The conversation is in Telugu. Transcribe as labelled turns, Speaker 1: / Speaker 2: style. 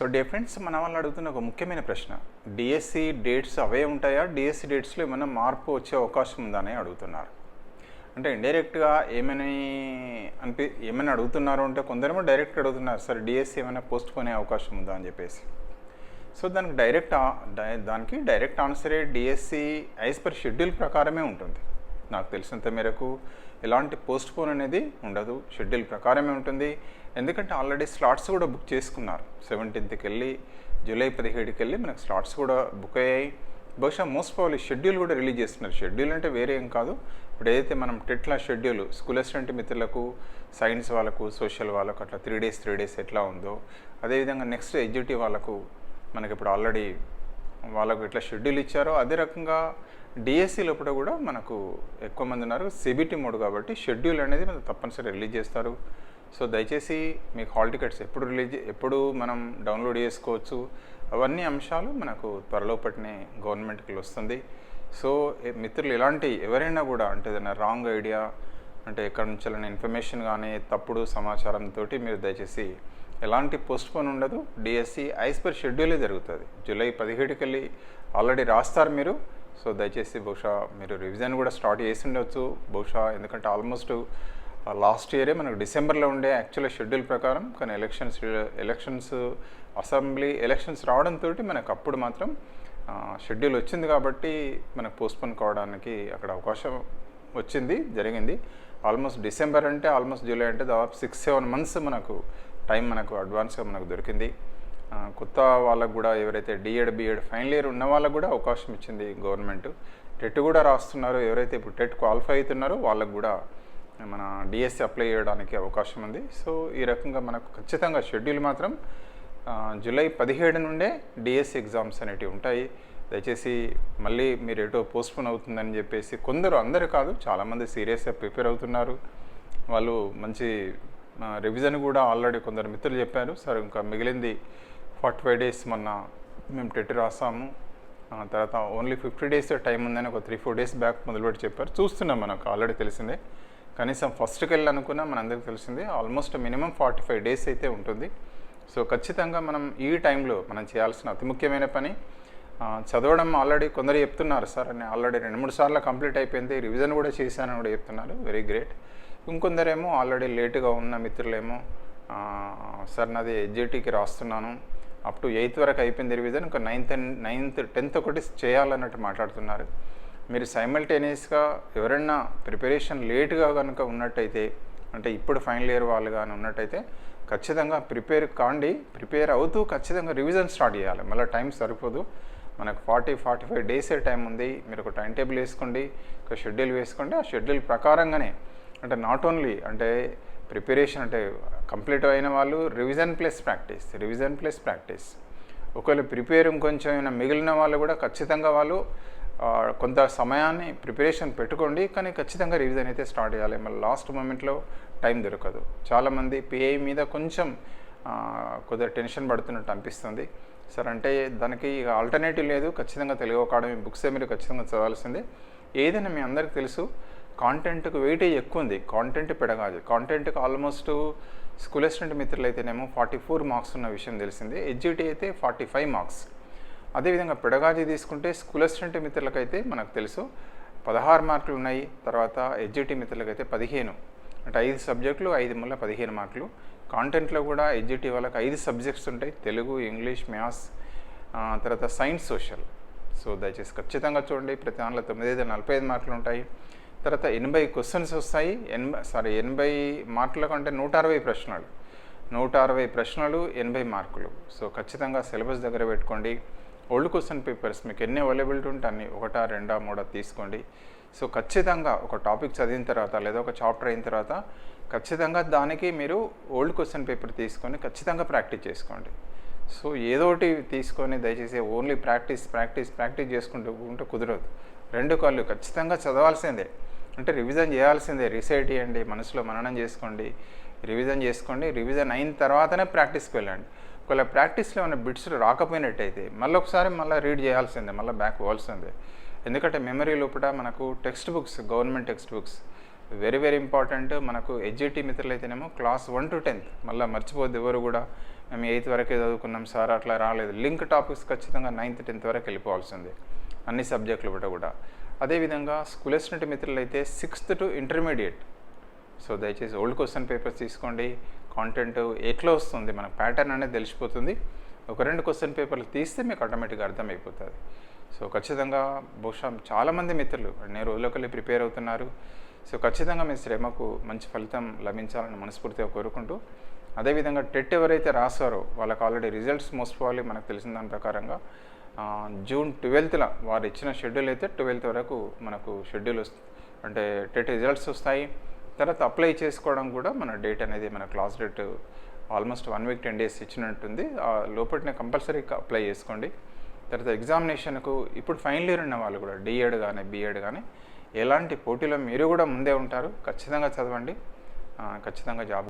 Speaker 1: సో డే ఫ్రెండ్స్ మన వాళ్ళు అడుగుతున్న ఒక ముఖ్యమైన ప్రశ్న. డిఎస్సి డేట్స్ అవే ఉంటాయా? డిఎస్సి డేట్స్లో ఏమైనా మార్పు వచ్చే అవకాశం ఉందా అని అడుగుతున్నారు. అంటే ఇండైరెక్ట్గా ఏమైనా అనిపి ఏమైనా అడుగుతున్నారు అంటే కొందరేమో డైరెక్ట్ అడుగుతున్నారు సార్ డిఎస్సి ఏమైనా పోస్ట్ పోనే అవకాశం ఉందా? అని చెప్పేసి. సో దానికి డైరెక్ట్ దానికి డైరెక్ట్ ఆన్సరే డిఎస్సి యాజ్ పర్ షెడ్యూల్ ప్రకారమే ఉంటుంది. నాకు తెలిసినంత మేరకు ఎలాంటి పోస్ట్ పోన్ అనేది ఉండదు. షెడ్యూల్ ప్రకారమే ఉంటుంది. ఎందుకంటే ఆల్రెడీ స్లాట్స్ కూడా బుక్ చేసుకున్నారు. సెవెంటీన్త్కి వెళ్ళి జూలై పదిహేడుకి వెళ్ళి మనకు స్లాట్స్ కూడా బుక్ అయ్యాయి. బహుశా మోస్ట్ ప్రాబ్లీ షెడ్యూల్ కూడా రిలీజ్ చేస్తున్నారు. షెడ్యూల్ అంటే వేరే ఏం కాదు. ఇప్పుడు ఏదైతే మనం టెట్లా షెడ్యూల్ స్కూల్ అసిస్టెంట్ మిత్రులకు సైన్స్ వాళ్ళకు సోషల్ వాళ్ళకు అట్లా త్రీ డేస్ త్రీ డేస్ ఎట్లా ఉందో అదేవిధంగా నెక్స్ట్ ఎగ్జిక్యూటివ్ వాళ్ళకు మనకి ఇప్పుడు ఆల్రెడీ వాళ్ళకు ఎట్లా షెడ్యూల్ ఇచ్చారో అదే రకంగా డిఎస్సి లోపల కూడా మనకు ఎక్కువ మంది ఉన్నారు. సిబిటి మోడ్ కాబట్టి షెడ్యూల్ అనేది మనం తప్పనిసరి రిలీజ్ చేస్తారు. సో దయచేసి మీకు హాల్ టికెట్స్ ఎప్పుడు రిలీజ్ ఎప్పుడు మనం డౌన్లోడ్ చేసుకోవచ్చు అవన్నీ అంశాలు మనకు త్వరలో పట్టినే గవర్నమెంట్కి వస్తుంది. సో మిత్రులు ఇలాంటి ఎవరైనా కూడా అంటే ఏదైనా రాంగ్ ఐడియా అంటే ఎక్కడి నుంచి ఇన్ఫర్మేషన్ కానీ తప్పుడు సమాచారంతో మీరు దయచేసి ఎలాంటి పోస్ట్పోన్ ఉండదు. డిఎస్సి ఐస్ పర్ షెడ్యూలే జరుగుతుంది. జూలై పదిహేడుకి వెళ్ళి ఆల్రెడీ రాస్తారు మీరు. సో దయచేసి బహుశా మీరు రివిజన్ కూడా స్టార్ట్ చేసి ఉండొచ్చు. బహుశా ఎందుకంటే ఆల్మోస్ట్ లాస్ట్ ఇయరే మనకు డిసెంబర్లో ఉండే యాక్చువల్ షెడ్యూల్ ప్రకారం కానీ ఎలక్షన్స్ ఎలక్షన్స్ అసెంబ్లీ ఎలక్షన్స్ రావడంతో మనకు అప్పుడు మాత్రం షెడ్యూల్ వచ్చింది కాబట్టి మనకు పోస్ట్పోన్ కావడానికి అక్కడ అవకాశం వచ్చింది జరిగింది. ఆల్మోస్ట్ డిసెంబర్ అంటే ఆల్మోస్ట్ జూలై అంటే దాదాపు సిక్స్ సెవెన్ మంత్స్ మనకు టైం మనకు అడ్వాన్స్గా మనకు దొరికింది. కొత్త వాళ్ళకు కూడా ఎవరైతే డిఎడ్ బిఎడ్ ఫైనల్ ఇయర్ ఉన్న వాళ్ళకు కూడా అవకాశం ఇచ్చింది గవర్నమెంట్. టెట్ కూడా రాస్తున్నారు ఎవరైతే ఇప్పుడు టెట్ క్వాలిఫై అవుతున్నారో వాళ్ళకు కూడా మన డిఎస్సి అప్లై చేయడానికి అవకాశం ఉంది. సో ఈ రకంగా మనకు ఖచ్చితంగా షెడ్యూల్ మాత్రం జూలై పదిహేడు నుండే డిఎస్సి ఎగ్జామ్స్ అనేటివి ఉంటాయి. దయచేసి మళ్ళీ మీరు ఎటో పోస్ట్పోన్ అవుతుందని చెప్పేసి కొందరు అందరు కాదు చాలామంది సీరియస్గా ప్రిపేర్ అవుతున్నారు. వాళ్ళు మంచి రివిజన్ కూడా ఆల్రెడీ కొందరు మిత్రులు చెప్పారు. సార్ ఇంకా మిగిలింది ఫార్టీ ఫైవ్ డేస్ మొన్న మేము టెట్ రాసాము. తర్వాత ఓన్లీ ఫిఫ్టీ డేస్ టైం ఉందని ఒక త్రీ ఫోర్ డేస్ బ్యాక్ మొదలుపెట్టి చెప్పారు. చూస్తున్నాం మనకు ఆల్రెడీ తెలిసిందే. కనీసం ఫస్ట్కి వెళ్ళి అనుకున్నా మనందరికీ తెలిసింది almost minimum forty five days అయితే ఉంటుంది. సో ఖచ్చితంగా మనం ఈ టైంలో మనం చేయాల్సిన అతి ముఖ్యమైన పని చదవడం ఆల్రెడీ కొందరు చెప్తున్నారు సార్ అని ఆల్రెడీ రెండు మూడు సార్లు కంప్లీట్ అయిపోయింది రివిజన్ కూడా చేశానని కూడా చెప్తున్నారు వెరీ గ్రేట్. ఇంకొందరేమో ఆల్రెడీ లేటుగా ఉన్న మిత్రులేమో సార్ నాది ఎడ్జిటీకి రాస్తున్నాను అప్ టు ఎయిత్ వరకు అయిపోయింది రివిజన్ ఇంకా నైన్త్ నైన్త్ టెన్త్ ఒకటి చేయాలన్నట్టు మాట్లాడుతున్నారు. మీరు సైమల్టేనియస్గా ఎవరైనా ప్రిపరేషన్ లేట్గా కనుక ఉన్నట్టయితే అంటే ఇప్పుడు ఫైనల్ ఇయర్ వాళ్ళు కానీ ఉన్నట్టయితే ఖచ్చితంగా ప్రిపేర్ కాండి ప్రిపేర్ అవుతూ ఖచ్చితంగా రివిజన్ స్టార్ట్ చేయాలి. మళ్ళీ టైం సరిపోదు. మనకు ఫార్టీ ఫార్టీ ఫైవ్ డేసే టైం ఉంది. మీరు ఒక టైం టేబుల్ వేసుకోండి ఒక షెడ్యూల్ వేసుకోండి. ఆ షెడ్యూల్ ప్రకారంగానే అంటే నాట్ ఓన్లీ అంటే ప్రిపరేషన్ అంటే కంప్లీట్ అయిన వాళ్ళు revision plus practice revision plus practice ఒకవేళ ప్రిపేర్ ఇంకొంచెం ఏమైనా మిగిలిన వాళ్ళు కూడా ఖచ్చితంగా వాళ్ళు కొంత సమయాన్ని ప్రిపరేషన్ పెట్టుకోండి కానీ ఖచ్చితంగా రివిజన్ అయితే స్టార్ట్ చేయాలి. మళ్ళీ లాస్ట్ మూమెంట్లో టైం దొరకదు. చాలామంది పిఐ మీద కొంచెం కొద్దిగా టెన్షన్ పడుతున్నట్టు అనిపిస్తుంది. సార్ అంటే దానికి ఇక ఆల్టర్నేటివ్ లేదు. ఖచ్చితంగా తెలుగు అకాడమీ బుక్సే మీరు ఖచ్చితంగా చదవాల్సిందే. ఏదైనా మీ అందరికీ తెలుసు కాంటెంట్కి వెయిటేజ్ ఎక్కువ ఉంది. కాంటెంట్ పెడగాలి కాంటెంట్కి ఆల్మోస్ట్ స్కూల్ అసిస్టెంట్ మిత్రులు అయితేనేమో ఫార్టీ ఫోర్ మార్క్స్ ఉన్న విషయం తెలిసింది. ఎడ్జిటీ అయితే ఫార్టీ ఫైవ్ మార్క్స్ అదేవిధంగా పెడగాజీ తీసుకుంటే స్కూల్ అసిస్టెంట్ మిత్రులకైతే మనకు తెలుసు. పదహారు మార్కులు ఉన్నాయి. తర్వాత ఎడ్జిటి మిత్రులకైతే పదిహేను. అంటే ఐదు సబ్జెక్టులు ఐదు మూల పదిహేను మార్కులు. కాంటెంట్లో కూడా ఎడ్జిటి వాళ్ళకి ఐదు సబ్జెక్ట్స్ ఉంటాయి. తెలుగు ఇంగ్లీష్ మ్యాథ్స్ తర్వాత సైన్స్ సోషల్. సో దయచేసి ఖచ్చితంగా చూడండి. ప్రతి దానిలో తొమ్మిది ఐదు నలభై ఐదు మార్కులు ఉంటాయి. తర్వాత ఎనభై క్వశ్చన్స్ వస్తాయి. ఎనభై సారీ ఎనభై మార్కుల కంటే నూట అరవై ప్రశ్నలు. నూట అరవై ప్రశ్నలు ఎనభై మార్కులు. సో ఖచ్చితంగా సిలబస్ దగ్గర పెట్టుకోండి. ఓల్డ్ క్వశ్చన్ పేపర్స్ మీకు ఎన్ని అవైలబిలిటీ ఉంటే అన్ని ఒకటా రెండా మూడా తీసుకోండి. సో ఖచ్చితంగా ఒక టాపిక్ చదివిన తర్వాత లేదా ఒక చాప్టర్ అయిన తర్వాత ఖచ్చితంగా దానికి మీరు ఓల్డ్ క్వశ్చన్ పేపర్ తీసుకొని ఖచ్చితంగా ప్రాక్టీస్ చేసుకోండి. సో ఏదో ఒకటి తీసుకొని దయచేసి ఓన్లీ ప్రాక్టీస్ ప్రాక్టీస్ ప్రాక్టీస్ చేసుకుంటూ ఉంటే కుదరదు. రెండు కాళ్ళు ఖచ్చితంగా చదవాల్సిందే. అంటే రివిజన్ చేయాల్సిందే. రీసైట్ చేయండి మనసులో మననం చేసుకోండి రివిజన్ చేసుకోండి. రివిజన్ అయిన తర్వాతనే ప్రాక్టీస్కి వెళ్ళండి. ఒకవేళ ప్రాక్టీస్లో ఉన్న బిట్స్ రాకపోయినట్టయితే మళ్ళీ ఒకసారి మళ్ళీ రీడ్ చేయాల్సిందే మళ్ళీ బ్యాక్ పోవాల్సిందే. ఎందుకంటే మెమరీ లోపల మనకు text books government text books very very important మనకు ఎడ్జిటీ మిత్రులు అయితేనేమో క్లాస్ వన్ టు టెన్త్ మళ్ళీ మర్చిపోద్ది ఎవరు కూడా. మేము ఎయిత్ వరకే చదువుకున్నాం సార్ అట్లా రాలేదు. లింక్ టాపిక్స్ ఖచ్చితంగా నైన్త్ టెన్త్ వరకు వెళ్ళిపోవాల్సిందే అన్ని సబ్జెక్టులు కూడా. కూడా అదేవిధంగా స్కూల్ ఎస్టెంట్ మిత్రులు అయితే సిక్స్త్ టు ఇంటర్మీడియట్ సో దయచేసి ఓల్డ్ క్వశ్చన్ పేపర్స్ తీసుకోండి. కాంటెంట్ ఎట్లా వస్తుంది? మనకు ప్యాటర్న్ అనేది తెలిసిపోతుంది. ఒక రెండు క్వశ్చన్ పేపర్లు తీస్తే మీకు ఆటోమేటిక్గా అర్థమైపోతుంది. సో ఖచ్చితంగా బహుశా చాలామంది మిత్రులు అన్ని రోజులకల్లి ప్రిపేర్ అవుతున్నారు. సో ఖచ్చితంగా మీ శ్రమకు మంచి ఫలితం లభించాలని మనస్ఫూర్తిగా కోరుకుంటూ అదేవిధంగా టెట్ ఎవరైతే రాశారో వాళ్ళకి ఆల్రెడీ రిజల్ట్స్ మోస్ట్ ప్రాబ్లీ మనకు తెలిసిన దాని ప్రకారంగా జూన్ ట్వెల్త్న వారు ఇచ్చిన షెడ్యూల్ అయితే ట్వెల్త్ వరకు మనకు షెడ్యూల్ వస్తుంది. అంటే టెట్ రిజల్ట్స్ వస్తాయి. తర్వాత అప్లై చేసుకోవడం కూడా మన డేట్ అనేది మన class date almost one week ten days ఇచ్చినట్టుంది. ఆ లోపలనే కంపల్సరీ అప్లై చేసుకోండి. తర్వాత ఎగ్జామినేషన్కు ఇప్పుడు ఫైనల్ ఇయర్ ఉన్న వాళ్ళు కూడా డిఎడ్ కానీ బిఎడ్ కానీ ఎలాంటి పోటీలో మీరు కూడా ముందే ఉంటారు. ఖచ్చితంగా చదవండి. ఖచ్చితంగా జాబ్